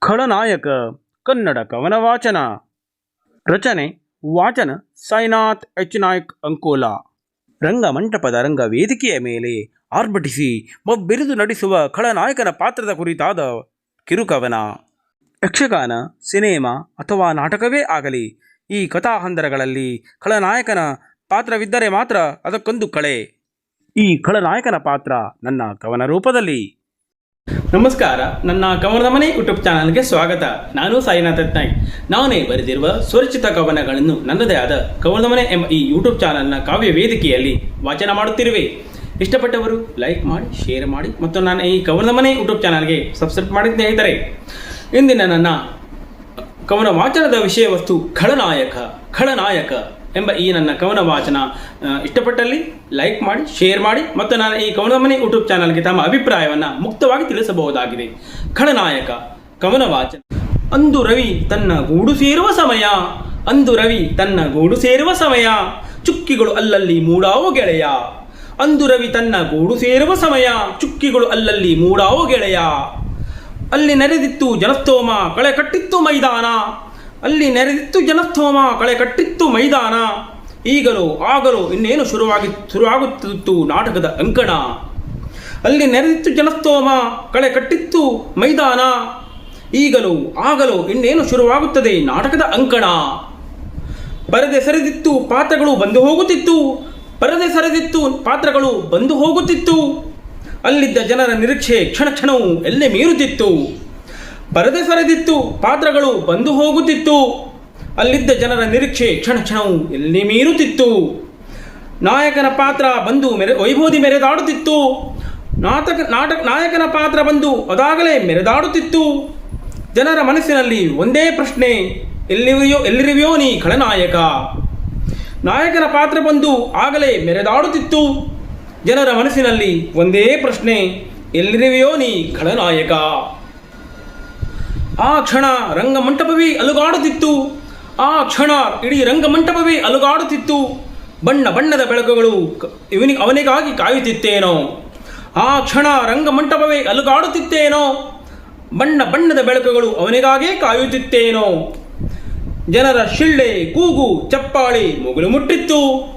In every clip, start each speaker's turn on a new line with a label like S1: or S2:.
S1: ಖಳನಾಯಕ, ಕನ್ನಡ ಕವನ ವಾಚನ. ರಚನೆ, ವಾಚನ ಸಾಯಿನಾಥ್ ಎಚ್. ನಾಯ್ಕ್ ಅಂಕೋಲಾ. ರಂಗಮಂಟಪದ ರಂಗ ವೇದಿಕೆಯ ಮೇಲೆ ಆರ್ಭಟಿಸಿ ಒಬ್ಬಿರಿದು ನಡೆಸುವ ಖಳನಾಯಕನ ಪಾತ್ರದ ಕುರಿತಾದ ಕಿರುಕವನ. ಯಕ್ಷಗಾನ, ಸಿನಿಮಾ ಅಥವಾ ನಾಟಕವೇ ಆಗಲಿ, ಈ ಕಥಾಹಂದರಗಳಲ್ಲಿ ಖಳನಾಯಕನ ಪಾತ್ರವಿದ್ದರೆ ಮಾತ್ರ ಅದಕ್ಕೊಂದು ಕಳೆ. ಈ ಖಳನಾಯಕನ ಪಾತ್ರ ನನ್ನ ಕವನ ರೂಪದಲ್ಲಿ. ನಮಸ್ಕಾರ, ನನ್ನ ಕವನದ ಮನೆ ಯೂಟ್ಯೂಬ್ ಚಾನಲ್ಗೆ ಸ್ವಾಗತ. ನಾನು ಸಾಯಿನಾಥ್ ನಾಯ್ಕ್ ನಾನೇ ಬರೆದಿರುವ ಸ್ವರಚಿತ ಕವನಗಳನ್ನು ನನ್ನದೇ ಆದ ಕವನದ ಮನೆ ಎಂಬ ಈ ಯೂಟ್ಯೂಬ್ ಚಾನಲ್ನ ಕಾವ್ಯ ವೇದಿಕೆಯಲ್ಲಿ ವಾಚನ ಮಾಡುತ್ತಿರುವೆ. ಇಷ್ಟಪಟ್ಟವರು ಲೈಕ್ ಮಾಡಿ ಶೇರ್ ಮಾಡಿ ಮತ್ತು ನಾನು ಈ ಕವನದ ಮನೆ ಯೂಟ್ಯೂಬ್ ಚಾನಲ್ಗೆ ಸಬ್ಸ್ಕ್ರೈಬ್ ಮಾಡಿ ಸ್ನೇಹಿತರೆ, ಇಂದಿನ ನನ್ನ ಕವನ ವಾಚನದ ವಿಷಯ ವಸ್ತು ಖಳನಾಯಕ ಖಳನಾಯಕ. ಎಂಬ ಈ ನನ್ನ ಕವನ ವಾಚನ ಇಷ್ಟಪಟ್ಟಲ್ಲಿ ಲೈಕ್ ಮಾಡಿ ಶೇರ್ ಮಾಡಿ, ಮತ್ತು ನಾನು ಈ ಕವನ ಮನೆ ಯೂಟ್ಯೂಬ್ ಚಾನಲ್ಗೆ ತಮ್ಮ ಅಭಿಪ್ರಾಯವನ್ನು ಮುಕ್ತವಾಗಿ ತಿಳಿಸಬಹುದಾಗಿದೆ. ಖಳನಾಯಕ ಕವನ ವಾಚನ. ಅಂದು ರವಿ ತನ್ನ ಗೂಡು ಸೇರುವ ಸಮಯ, ಅಂದು ರವಿ ತನ್ನ ಗೂಡು ಸೇರುವ ಸಮಯ, ಚುಕ್ಕಿಗಳು ಅಲ್ಲಲ್ಲಿ ಮೂಡಾವು ಗೆಳೆಯ. ಅಂದು ರವಿ ತನ್ನ ಗೂಡು ಸೇರುವ ಸಮಯ, ಚುಕ್ಕಿಗಳು ಅಲ್ಲಲ್ಲಿ ಮೂಡಾವು ಗೆಳೆಯ. ಅಲ್ಲಿ ನೆರೆದಿತ್ತು ಜನಸ್ತೋಮ, ಕಳೆ ಕಟ್ಟಿತ್ತು ಮೈದಾನ. ಅಲ್ಲಿ ನೆರೆದಿತ್ತು ಜನಸ್ತೋಮ, ಕಳೆ ಕಟ್ಟಿತ್ತು ಮೈದಾನ. ಈಗಲೂ ಆಗಲೂ ಇನ್ನೇನು ಶುರುವಾಗಿ, ಶುರುವಾಗುತ್ತಿತ್ತು ನಾಟಕದ ಅಂಕಣ. ಅಲ್ಲಿ ನೆರೆದಿತ್ತು ಜನಸ್ತೋಮ, ಕಳೆ ಕಟ್ಟಿತ್ತು ಮೈದಾನ. ಈಗಲೂ ಆಗಲೂ ಇನ್ನೇನು ಶುರುವಾಗುತ್ತದೆ ನಾಟಕದ ಅಂಕಣ. ಪರದೆ ಸರಿದಿತ್ತು ಪಾತ್ರಗಳು ಬಂದು ಹೋಗುತ್ತಿತ್ತು. ಪರದೆ ಸರಿದಿತ್ತು ಪಾತ್ರಗಳು ಬಂದು ಹೋಗುತ್ತಿತ್ತು. ಅಲ್ಲಿದ್ದ ಜನರ ನಿರೀಕ್ಷೆ ಕ್ಷಣ ಕ್ಷಣವೂ ಎಲ್ಲೆ ಮೀರುತ್ತಿತ್ತು. ಪರದೆ ಸರಿದಿತ್ತು, ಪಾತ್ರಗಳು ಬಂದು ಹೋಗುತ್ತಿತ್ತು. ಅಲ್ಲಿದ್ದ ಜನರ ನಿರೀಕ್ಷೆ ಕ್ಷಣ ಕ್ಷಣವು ಎಲ್ಲಿ ಮೀರುತ್ತಿತ್ತು. ನಾಯಕನ ಪಾತ್ರ ಬಂದು ಮೆರೆ, ವೈಭೋದಿ ಮೆರೆದಾಡುತ್ತಿತ್ತು. ನಾಟಕ ನಾಟಕ, ನಾಯಕನ ಪಾತ್ರ ಬಂದು ಅದಾಗಲೇ ಮೆರೆದಾಡುತ್ತಿತ್ತು. ಜನರ ಮನಸ್ಸಿನಲ್ಲಿ ಒಂದೇ ಪ್ರಶ್ನೆ, ಎಲ್ಲಿವೆಯೋ, ಎಲ್ಲಿರಿವೆಯೋ ನೀ ಖಳನಾಯಕ? ನಾಯಕನ ಪಾತ್ರ ಬಂದು ಆಗಲೇ ಮೆರೆದಾಡುತ್ತಿತ್ತು. ಜನರ ಮನಸ್ಸಿನಲ್ಲಿ ಒಂದೇ ಪ್ರಶ್ನೆ, ಎಲ್ಲಿರಿವೆಯೋ ನೀ ಖಳನಾಯಕ? ಆ ಕ್ಷಣ ರಂಗಮಂಟಪವೇ ಅಲುಗಾಡುತ್ತಿತ್ತು. ಆ ಕ್ಷಣ ಇಡೀ ರಂಗಮಂಟಪವೇ ಅಲುಗಾಡುತ್ತಿತ್ತು. ಬಣ್ಣ ಬಣ್ಣದ ಬೆಳಕುಗಳು ಇವನಿಗೆ ಇವನಿ ಅವನಿಗಾಗಿ ಕಾಯುತ್ತಿತ್ತೇನೋ. ಆ ಕ್ಷಣ ರಂಗಮಂಟಪವೇ ಅಲುಗಾಡುತ್ತಿತ್ತೇನೋ. ಬಣ್ಣ ಬಣ್ಣದ ಬೆಳಕುಗಳು ಅವನಿಗಾಗೇ ಕಾಯುತ್ತಿತ್ತೇನೋ. ಜನರ ಶಿಳ್ಳೆ, ಕೂಗು, ಚಪ್ಪಾಳೆ ಮುಗುಳು ಮುಟ್ಟಿತ್ತು.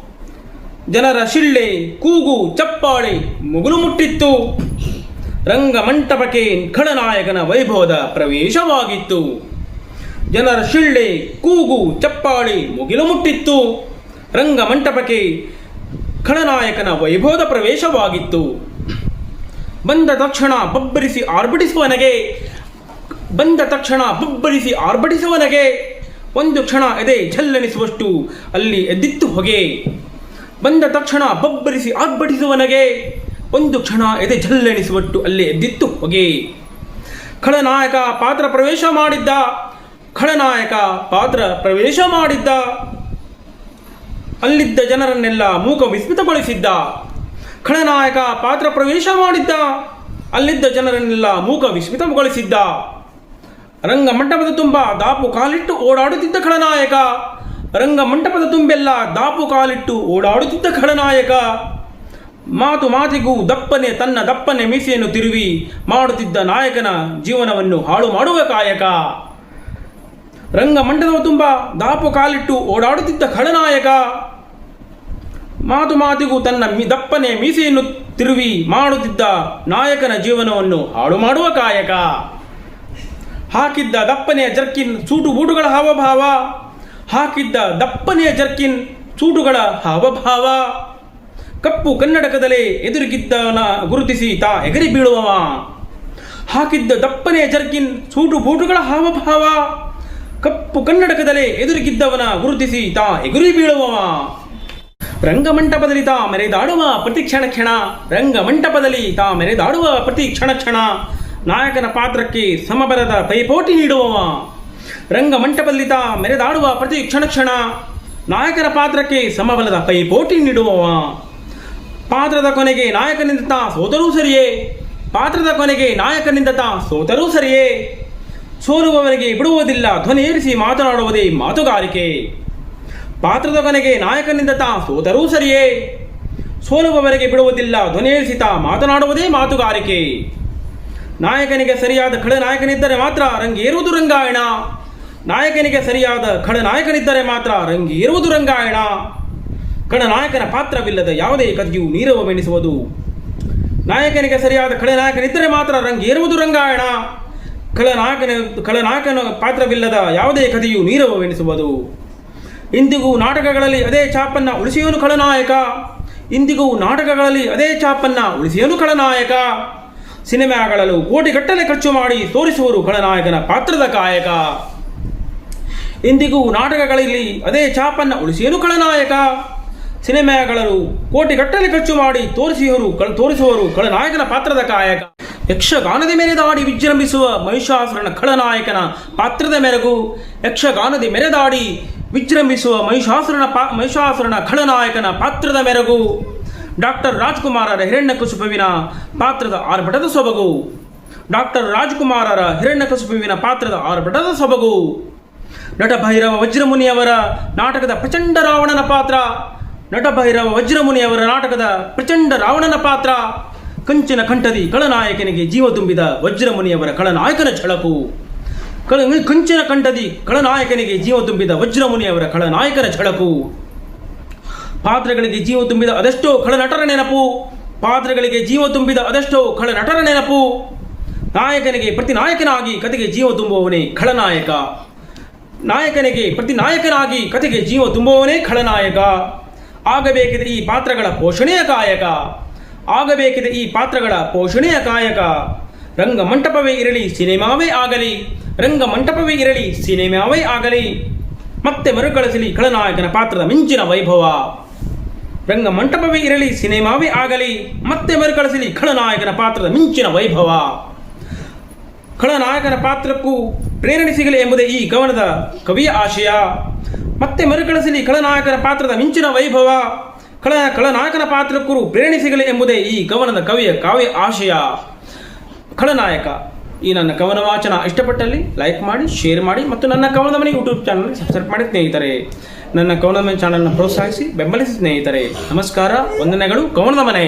S1: ಜನರ ಶಿಳ್ಳೆ, ಕೂಗು, ಚಪ್ಪಾಳೆ ಮುಗುಳು ಮುಟ್ಟಿತ್ತು. ರಂಗಮಂಟಪಕ್ಕೆ ಖಳನಾಯಕನ ವೈಭವದ ಪ್ರವೇಶವಾಗಿತ್ತು. ಜನರ ಶಿಳ್ಳೆ, ಕೂಗು, ಚಪ್ಪಾಳೆ ಮುಗಿಲು ಮುಟ್ಟಿತ್ತು. ರಂಗಮಂಟಪಕ್ಕೆ ಖಳನಾಯಕನ ವೈಭವದ ಪ್ರವೇಶವಾಗಿತ್ತು. ಬಂದ ತಕ್ಷಣ ಬಬ್ಬರಿಸಿ ಆರ್ಭಟಿಸುವನಗೆ ಬಂದ ತಕ್ಷಣ ಬಬ್ಬರಿಸಿ ಆರ್ಭಟಿಸುವನಗೆ ಒಂದು ಕ್ಷಣ ಎದೆ ಝಲ್ಲನಿಸುವಷ್ಟು ಅಲ್ಲಿ ಎದ್ದಿತ್ತು ಹೊಗೆ. ಬಂದ ತಕ್ಷಣ ಬಬ್ಬರಿಸಿ ಆರ್ಭಟಿಸುವನಗೆ ಒಂದು ಕ್ಷಣ ಎದೆ ಝಲ್ಲೆಣಿಸುವಟ್ಟು ಅಲ್ಲೇ ಎದ್ದಿತ್ತು ಹೊಗೆ. ಖಳನಾಯಕ ಪಾತ್ರ ಪ್ರವೇಶ ಮಾಡಿದ್ದ. ಖಳನಾಯಕ ಪಾತ್ರ ಪ್ರವೇಶ ಮಾಡಿದ್ದ. ಅಲ್ಲಿದ್ದ ಜನರನ್ನೆಲ್ಲ ಮೂಕ ವಿಸ್ಮಿತಗೊಳಿಸಿದ್ದ. ಖಳನಾಯಕ ಪಾತ್ರ ಪ್ರವೇಶ ಮಾಡಿದ್ದ. ಅಲ್ಲಿದ್ದ ಜನರನ್ನೆಲ್ಲ ಮೂಕ ವಿಸ್ಮಿತಗೊಳಿಸಿದ್ದ. ರಂಗ ಮಂಟಪದ ತುಂಬ ದಾಪು ಕಾಲಿಟ್ಟು ಓಡಾಡುತ್ತಿದ್ದ ಖಳನಾಯಕ ರಂಗ ಮಂಟಪದ ತುಂಬೆಲ್ಲ ದಾಪು ಕಾಲಿಟ್ಟು ಓಡಾಡುತ್ತಿದ್ದ ಖಳನಾಯಕ ಮಾತು ಮಾತಿಗೂ ದಪ್ಪನೆ ತನ್ನ ದಪ್ಪನೆ ಮೀಸೆಯನ್ನು ತಿರುವಿ ಮಾಡುತ್ತಿದ್ದ ನಾಯಕನ ಜೀವನವನ್ನು ಹಾಳು ಮಾಡುವ ಕಾಯಕ. ರಂಗಮಂಡಲವು ತುಂಬ ದಾಪು ಕಾಲಿಟ್ಟು ಓಡಾಡುತ್ತಿದ್ದ ಖಳನಾಯಕ ಮಾತು ಮಾತಿಗೂ ತನ್ನ ದಪ್ಪನೆ ಮೀಸೆಯನ್ನು ತಿರುವಿ ಮಾಡುತ್ತಿದ್ದ ನಾಯಕನ ಜೀವನವನ್ನು ಹಾಳು ಮಾಡುವ ಕಾಯಕ. ಹಾಕಿದ್ದ ದಪ್ಪನೆಯ ಜರ್ಕಿನ್ ಸೂಟು ಬೂಟುಗಳ ಹಾವಭಾವ, ಹಾಕಿದ್ದ ದಪ್ಪನೆಯ ಜರ್ಕಿನ್ ಸೂಟುಗಳ ಹಾವಭಾವ. ಕಪ್ಪು ಕನ್ನಡಕದಲ್ಲಿ ಎದುರಿಗಿದ್ದವನ ಗುರುತಿಸಿ ತಾ ಎಗರಿ ಬೀಳುವವ. ಹಾಕಿದ್ದ ದಪ್ಪನೆಯ ಜರ್ಕಿನ್ ಸೂಟು ಬೂಟುಗಳ ಹಾವಭಾವ. ಕಪ್ಪು ಕನ್ನಡಕದಲ್ಲಿ ಎದುರುಗಿದ್ದವನ ಗುರುತಿಸಿ ತಾ ಎಗುರಿ ಬೀಳುವವ. ರಂಗಮಂಟಪದಲ್ಲಿ ತಾ ಮೆರೆದಾಡುವ ಪ್ರತಿ ಕ್ಷಣ ಕ್ಷಣ. ರಂಗಮಂಟಪದಲ್ಲಿ ತಾ ಮೆರೆದಾಡುವ ಪ್ರತಿ ಕ್ಷಣ ಕ್ಷಣ. ನಾಯಕನ ಪಾತ್ರಕ್ಕೆ ಸಮಬಲದ ಪೈಪೋಟಿ ನೀಡುವವ. ರಂಗಮಂಟಪದಲ್ಲಿ ತಾ ಮೆರೆದಾಡುವ ಪ್ರತಿ ಕ್ಷಣ ಕ್ಷಣ. ನಾಯಕನ ಪಾತ್ರಕ್ಕೆ ಸಮಬಲದ ಪೈಪೋಟಿ ನೀಡುವವ. ಪಾತ್ರದ ಕೊನೆಗೆ ನಾಯಕನಿಂದ ತಾ ಸೋತರೂ ಸರಿಯೇ. ಪಾತ್ರದ ಕೊನೆಗೆ ನಾಯಕನಿಂದ ತಾ ಸೋತರೂ ಸರಿಯೇ. ಸೋಲುವವನಿಗೆ ಬಿಡುವುದಿಲ್ಲ, ಧ್ವನಿ ಏರಿಸಿ ಮಾತನಾಡುವುದೇ ಮಾತುಗಾರಿಕೆ. ಪಾತ್ರದ ಕೊನೆಗೆ ನಾಯಕನಿಂದ ತಾ ಸೋತರೂ ಸರಿಯೇ. ಸೋಲುವವರಿಗೆ ಬಿಡುವುದಿಲ್ಲ, ಧ್ವನಿ ಏರಿಸಿ ತಾ ಮಾತನಾಡುವುದೇ ಮಾತುಗಾರಿಕೆ. ನಾಯಕನಿಗೆ ಸರಿಯಾದ ಖಳನಾಯಕನಿದ್ದರೆ ಮಾತ್ರ ರಂಗೇರುವುದು ರಂಗಾಯಣ. ನಾಯಕನಿಗೆ ಸರಿಯಾದ ಖಳನಾಯಕನಿದ್ದರೆ ಮಾತ್ರ ರಂಗೇರುವುದು ರಂಗಾಯಣ. ಖಳನಾಯಕನ ಪಾತ್ರವಿಲ್ಲದ ಯಾವುದೇ ಕಥೆಯು ನೀರವವೆಣಿಸುವುದು ನಾಯಕನಿಗೆ ಸರಿಯಾದ ಖಳನಾಯಕನಿದ್ದರೆ ಮಾತ್ರ ರಂಗೇರುವುದು ರಂಗಾಯಣ. ಖಳನಾಯಕನ ಖಳನಾಯಕನ ಪಾತ್ರವಿಲ್ಲದ ಯಾವುದೇ ಕಥೆಯು ನೀರವವೆಣಿಸುವುದು ಇಂದಿಗೂ ನಾಟಕಗಳಲ್ಲಿ ಅದೇ ಛಾಪನ್ನ ಉಳಿಸಿಯವನು ಖಳನಾಯಕ. ಇಂದಿಗೂ ನಾಟಕಗಳಲ್ಲಿ ಅದೇ ಚಾಪನ್ನ ಉಳಿಸಿಯನು ಖಳನಾಯಕ. ಸಿನಿಮಾಗಳಲ್ಲೂ ಕೋಟಿಗಟ್ಟಲೆ ಖರ್ಚು ಮಾಡಿ ತೋರಿಸುವರು ಖಳನಾಯಕನ ಪಾತ್ರದ ಕಾಯಕ. ಇಂದಿಗೂ ನಾಟಕಗಳಲ್ಲಿ ಅದೇ ಚಾಪನ್ನ ಉಳಿಸಿಯನು ಖಳನಾಯಕ. ಸಿನಿಮಾಗಳಲ್ಲೂ ಕೋಟಿಗಟ್ಟಲೆ ಖರ್ಚು ಮಾಡಿ ತೋರಿಸುವರು ಖಳನಾಯಕನ ಪಾತ್ರದ ಕಾಯಕ. ಯಕ್ಷಗಾನದ ಮೆರೆದಾಡಿ ವಿಜೃಂಭಿಸುವ ಮಹಿಷಾಸುರನ ಖಳನಾಯಕನ ಪಾತ್ರದ ಮೆರಗು ಯಕ್ಷಗಾನದ ಮೆರೆದಾಡಿ ವಿಜೃಂಭಿಸುವ ಮಹಿಷಾಸುರನ ಪಾ, ಮಹಿಷಾಸುರನ ಖಳನಾಯಕನ ಪಾತ್ರದ ಮೆರಗು ಡಾಕ್ಟರ್ ರಾಜ್ಕುಮಾರರ ಹಿರಣ್ಯಕಶಿಪುವಿನ ಪಾತ್ರದ ಆರ್ಭಟದ ಸೊಬಗು. ಡಾಕ್ಟರ್ ರಾಜ್ಕುಮಾರರ ಹಿರಣ್ಯಕಶಿಪುವಿನ ಪಾತ್ರದ ಆರ್ಭಟದ ಸೊಬಗು. ನಟಭೈರವ ವಜ್ರಮುನಿಯವರ ನಾಟಕದ ಪ್ರಚಂಡ ರಾವಣನ ಪಾತ್ರ. ನಟಭೈರವ ವಜ್ರಮುನಿಯವರ ನಾಟಕದ ಪ್ರಚಂಡ ರಾವಣನ ಪಾತ್ರ. ಕಂಚಿನ ಕಂಠದಿ ಕಳನಾಯಕನಿಗೆ ಜೀವ ತುಂಬಿದ ವಜ್ರಮುನಿಯವರ ಕಳನಾಯಕನ ಝಳಕು. ಕಳ ಕಂಚಿನ ಕಂಠದಿ ಕಳನಾಯಕನಿಗೆ ಜೀವ ತುಂಬಿದ ವಜ್ರಮುನಿಯವರ ಕಳನಾಯಕನ ಝಳಕು. ಪಾತ್ರಗಳಿಗೆ ಜೀವ ತುಂಬಿದ ಅದೆಷ್ಟೋ ಖಳನಟರ ನೆನಪು. ಪಾತ್ರಗಳಿಗೆ ಜೀವ ತುಂಬಿದ ಅದೆಷ್ಟೋ ಖಳನಟರ ನೆನಪು. ನಾಯಕನಿಗೆ ಪ್ರತಿ ನಾಯಕನಾಗಿ ಕತೆಗೆ ಜೀವ ತುಂಬುವವನೇ ಖಳನಾಯಕ. ನಾಯಕನಿಗೆ ಪ್ರತಿ ನಾಯಕನಾಗಿ ಕತೆಗೆ ಜೀವ ತುಂಬುವವನೇ ಖಳನಾಯಕ. ಆಗಬೇಕಿದೆ ಈ ಪಾತ್ರಗಳ ಪೋಷಣೆಯ ಕಾಯಕ. ಆಗಬೇಕಿದೆ ಈ ಪಾತ್ರಗಳ ಪೋಷಣೆಯ ಕಾಯಕ. ರಂಗ ಮಂಟಪವೇ ಇರಲಿ, ಸಿನಿಮಾವೇ ಆಗಲಿ. ರಂಗ ಮಂಟಪವೇ ಇರಲಿ, ಸಿನಿಮಾವೇ ಆಗಲಿ. ಮತ್ತೆ ಮರುಕಳಿಸಲಿ ಖಳನಾಯಕನ ಪಾತ್ರದ ಮಿಂಚಿನ ವೈಭವ. ರಂಗ ಮಂಟಪವೇ ಇರಲಿ, ಸಿನಿಮಾವೇ ಆಗಲಿ. ಮತ್ತೆ ಮರುಕಳಿಸಲಿ ಖಳನಾಯಕನ ಪಾತ್ರದ ಮಿಂಚಿನ ವೈಭವ. ಖಳನಾಯಕನ ಪಾತ್ರಕ್ಕೂ ಪ್ರೇರಣೆ ಸಿಗಲಿ ಎಂಬುದೇ ಈ ಕವನದ ಕವಿಯ ಆಶಯ. ಮತ್ತೆ ಮರುಕಳಿಸಲಿ ಖಳನಾಯಕನ ಪಾತ್ರದ ಮಿಂಚಿನ ವೈಭವ. ಖಳ, ಖಳನಾಯಕನ ಪಾತ್ರಕ್ಕೂ ಪ್ರೇರಣೆ ಎಂಬುದೇ ಈ ಕವನದ ಕವಿಯ ಕಾವ್ಯ ಆಶಯ. ಖಳನಾಯಕ, ಈ ನನ್ನ ಕವನ ವಾಚನ ಇಷ್ಟಪಟ್ಟಲ್ಲಿ ಲೈಕ್ ಮಾಡಿ, ಶೇರ್ ಮಾಡಿ ಮತ್ತು ನನ್ನ ಕವನದ ಮನೆ ಯೂಟ್ಯೂಬ್ ಚಾನಲ್ ಸಬ್ಸ್ಕ್ರೈಬ್ ಮಾಡಿ ಸ್ನೇಹಿತರೆ. ನನ್ನ ಕವನದ ಮನೆ ಚಾನಲ್ನ ಪ್ರೋತ್ಸಾಹಿಸಿ ಬೆಂಬಲಿಸಿ ಸ್ನೇಹಿತರೆ. ನಮಸ್ಕಾರ, ವಂದನೆಗಳು, ಕವನದ ಮನೆ.